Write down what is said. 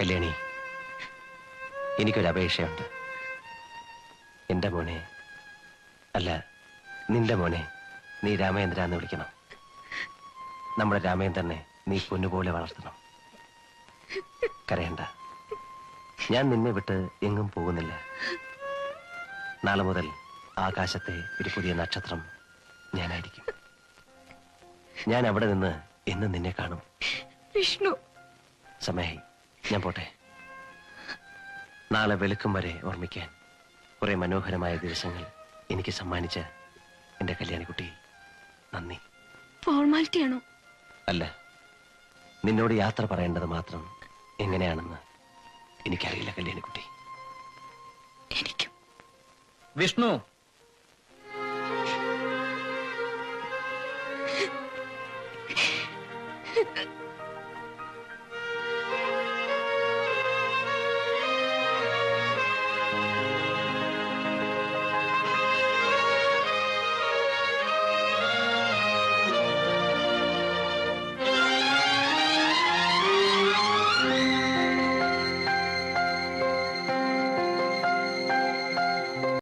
കല്യാണി എനിക്കൊരു അപേക്ഷയുണ്ട് എന്റെ മോനെ അല്ല നിന്റെ മോനെ നീ രാമേന്ദ്ര എന്ന് വിളിക്കണം. നമ്മുടെ രാമേന്ദ്രനെ നീ പൊന്നുപോലെ വളർത്തണം. കരയണ്ട. ഞാൻ നിന്നെ വിട്ട് എങ്ങും പോകുന്നില്ല. നാളെ മുതൽ ആകാശത്തെ ഒരു പുതിയ നക്ഷത്രം ഞാനായിരിക്കും. ഞാൻ അവിടെ നിന്ന് എന്നും നിന്നെ കാണും. വിഷ്ണു. സമയായി. ഞാൻ പോട്ടെ. നാളെ വെളുക്കും വരെ ഓർമ്മിക്കാൻ കുറെ മനോഹരമായ ദിവസങ്ങൾ എനിക്ക് സമ്മാനിച്ച എന്റെ കല്യാണിക്കുട്ടി നന്ദി. ഫോർമാലിറ്റി ആണോ അല്ല നിന്നോട് യാത്ര പറയേണ്ടത് മാത്രം എങ്ങനെയാണെന്ന് എനിക്കറിയില്ല കല്യാണിക്കുട്ടി. എനിക്കും. വിഷ്ണു. Ha ha ha.